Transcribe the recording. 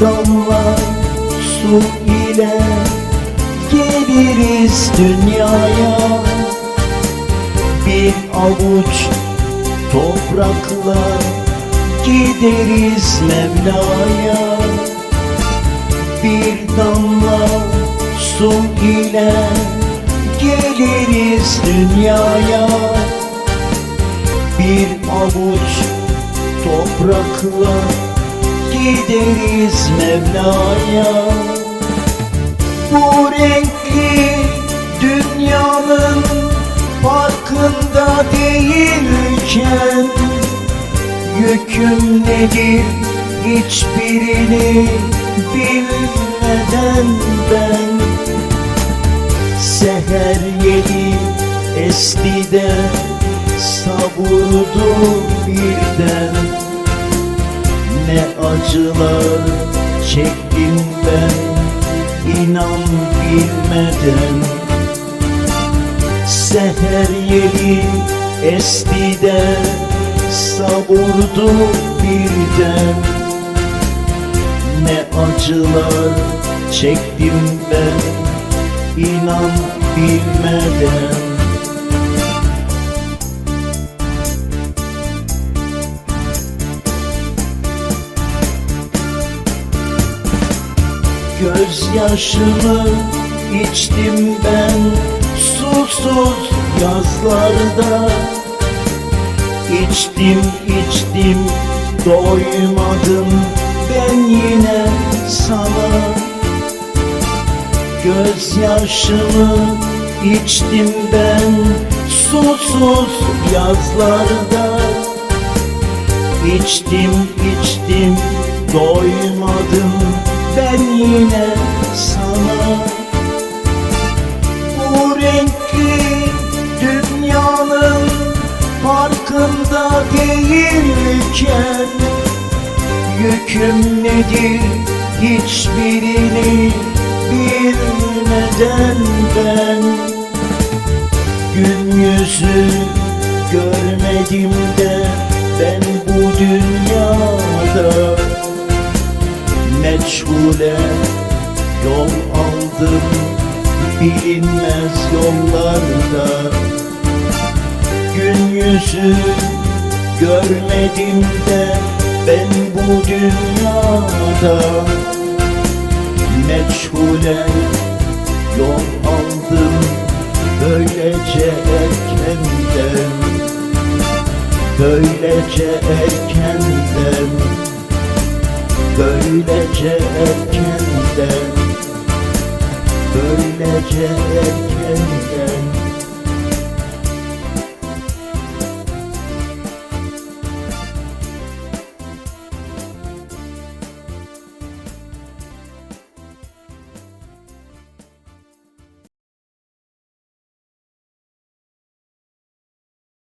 damla su ile geliriz dünyaya. Bir avuç toprakla gideriz Mevla'ya. Bir damla su ile geliriz dünyaya. Bir avuç toprakla gideriz Mevla'ya. Bu renkli dünyanın farkında değilken Yüküm nedir hiçbirini bilmeden ben Seher yeli esti de savurdu birden Ne acılar çektim ben inan bilmeden. Seher yeli esti de savurdu birden. Ne acılar çektim ben inan bilmeden Gözyaşımı içtim ben susuz yazlarda. İçtim içtim doymadım ben yine sana. Gözyaşımı içtim ben susuz yazlarda. İçtim içtim doymadım yine sana. Bu renkli dünyanın farkında değilken Yüküm nedir hiçbirini bilmeden ben. Gün yüzü görmedim de ben bu dünyada Meçhule yol aldım bilinmez yollarda. Gün yüzü görmedim de ben bu dünyada. Meçhule yol aldım böylece erkenden Böylece erkenden Böylece erkenden Böylece erkenden